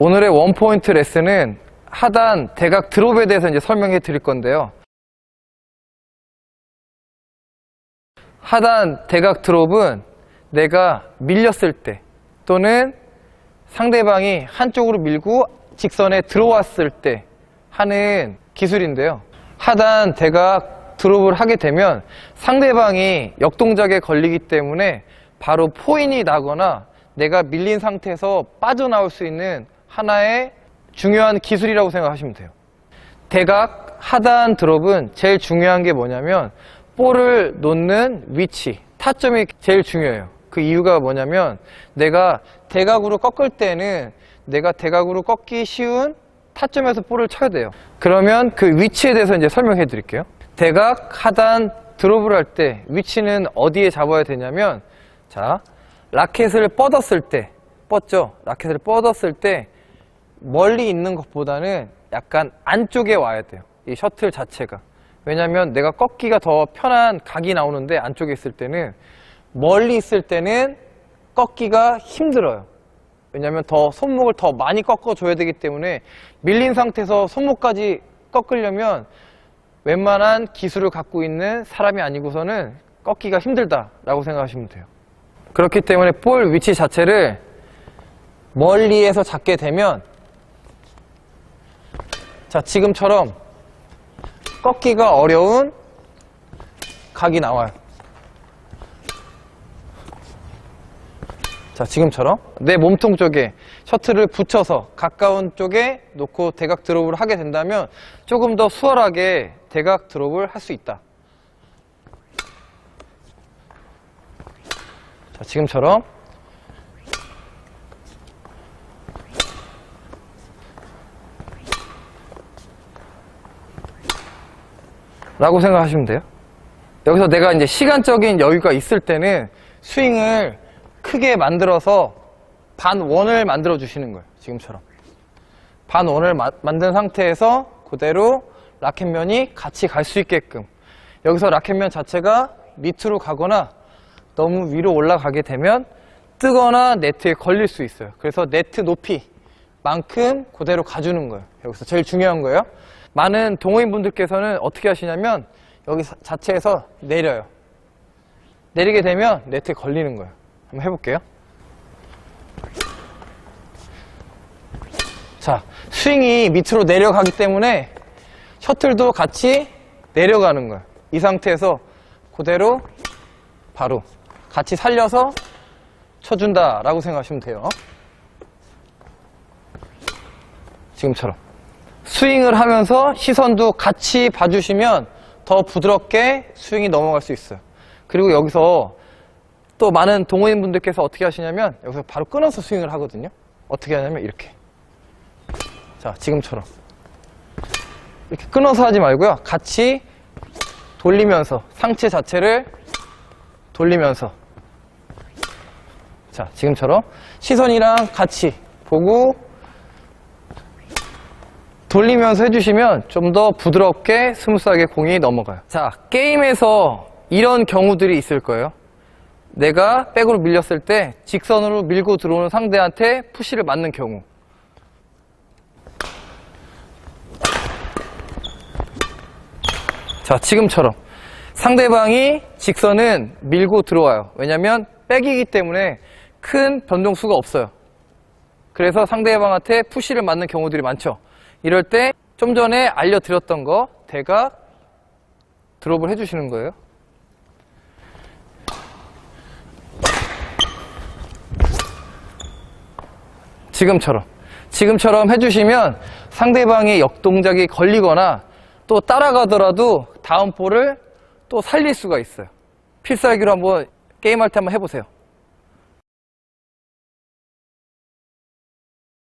오늘의 원포인트 레슨은 하단 대각 드롭에 대해서 이제 설명해 드릴 건데요. 하단 대각 드롭은 내가 밀렸을 때 또는 상대방이 한쪽으로 밀고 직선에 들어왔을 때 하는 기술인데요. 하단 대각 드롭을 하게 되면 상대방이 역동작에 걸리기 때문에 바로 포인이 나거나 내가 밀린 상태에서 빠져나올 수 있는 하나의 중요한 기술이라고 생각하시면 돼요. 대각 하단 드롭은 제일 중요한 게 뭐냐면 볼을 놓는 위치, 타점이 제일 중요해요. 그 이유가 뭐냐면 내가 대각으로 꺾을 때는 내가 대각으로 꺾기 쉬운 타점에서 볼을 쳐야 돼요. 그러면 그 위치에 대해서 이제 설명해 드릴게요. 대각 하단 드롭을 할 때 위치는 어디에 잡아야 되냐면 자, 라켓을 뻗었을 때 뻗죠. 라켓을 뻗었을 때 멀리 있는 것보다는 약간 안쪽에 와야 돼요. 이 셔틀 자체가. 왜냐면 내가 꺾기가 더 편한 각이 나오는데 안쪽에 있을 때는 멀리 있을 때는 꺾기가 힘들어요. 왜냐면 더 손목을 더 많이 꺾어줘야 되기 때문에 밀린 상태에서 손목까지 꺾으려면 웬만한 기술을 갖고 있는 사람이 아니고서는 꺾기가 힘들다라고 생각하시면 돼요. 그렇기 때문에 볼 위치 자체를 멀리에서 잡게 되면 자 지금처럼 꺾기가 어려운 각이 나와요. 자 지금처럼 내 몸통 쪽에 셔틀을 붙여서 가까운 쪽에 놓고 대각 드롭을 하게 된다면 조금 더 수월하게 대각 드롭을 할 수 있다. 자 지금처럼 라고 생각하시면 돼요. 여기서 내가 이제 시간적인 여유가 있을 때는 스윙을 크게 만들어서 반원을 만들어 주시는 거예요. 지금처럼. 반원을 마- 만든 상태에서 그대로 라켓면이 같이 갈 수 있게끔. 여기서 라켓면 자체가 밑으로 가거나 너무 위로 올라가게 되면 뜨거나 네트에 걸릴 수 있어요. 그래서 네트 높이 만큼 그대로 가주는 거예요. 여기서 제일 중요한 거예요. 많은 동호인분들께서는 어떻게 하시냐면 여기 사- 자체에서 내려요. 내리게 되면 네트에 걸리는 거예요. 한번 해볼게요. 자, 스윙이 밑으로 내려가기 때문에 셔틀도 같이 내려가는 거예요. 이 상태에서 그대로 바로 같이 살려서 쳐준다라고 생각하시면 돼요. 지금처럼. 스윙을 하면서 시선도 같이 봐주시면 더 부드럽게 스윙이 넘어갈 수 있어요. 그리고 여기서 또 많은 동호인 분들께서 어떻게 하시냐면 여기서 바로 끊어서 스윙을 하거든요. 어떻게 하냐면 이렇게. 자, 지금처럼. 이렇게 끊어서 하지 말고요. 같이 돌리면서 상체 자체를 돌리면서 자, 지금처럼 시선이랑 같이 보고 돌리면서 해주시면 좀 더 부드럽게 스무스하게 공이 넘어가요. 자, 게임에서 이런 경우들이 있을 거예요. 내가 백으로 밀렸을 때 직선으로 밀고 들어오는 상대한테 푸시를 맞는 경우. 자, 지금처럼. 상대방이 직선은 밀고 들어와요. 왜냐면 백이기 때문에 큰 변동수가 없어요. 그래서 상대방한테 푸시를 맞는 경우들이 많죠. 이럴 때 좀 전에 알려드렸던 거 대각 드롭을 해주시는 거예요. 지금처럼. 지금처럼 해주시면 상대방의 역동작이 걸리거나 또 따라가더라도 다음 볼을 또 살릴 수가 있어요. 필살기로 한번 게임할 때 한번 해보세요.